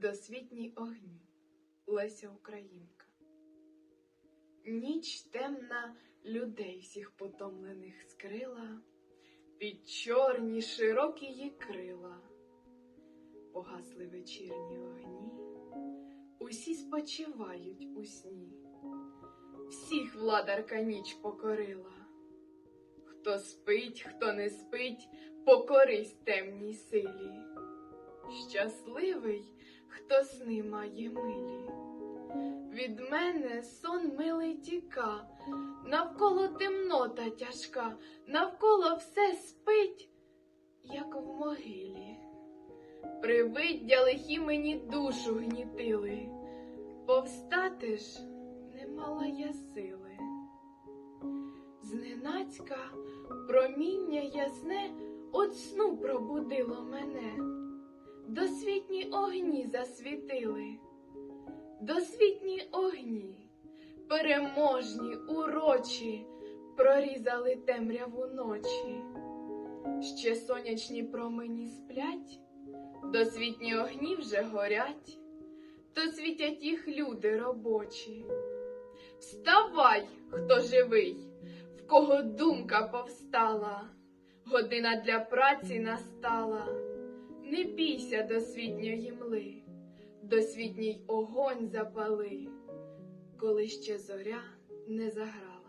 Досвітній огні Леся Українка. Ніч темна людей всіх потомлених скрила, під чорні широкі її крила. Погасли вечірні огні, усі спочивають у сні. Всіх владарка ніч покорила. Хто спить, хто не спить, покорись темній силі. Щасливий, хто сни має милі. Від мене сон милий тіка, навколо темнота тяжка, навколо все спить, як в могилі. Привиддя лихі мені душу гнітили, повстати ж не мала я сили. Зненацька проміння ясне от сну пробудило мене, огні засвітили, досвітні огні, переможні, урочі, прорізали темряву ночі. Ще сонячні промені сплять, досвітні огні вже горять, то світять їх люди робочі. Вставай, хто живий, в кого думка повстала, година для праці настала. Не бійся досвітньої мли, досвітній огонь запали, коли ще зоря не заграла.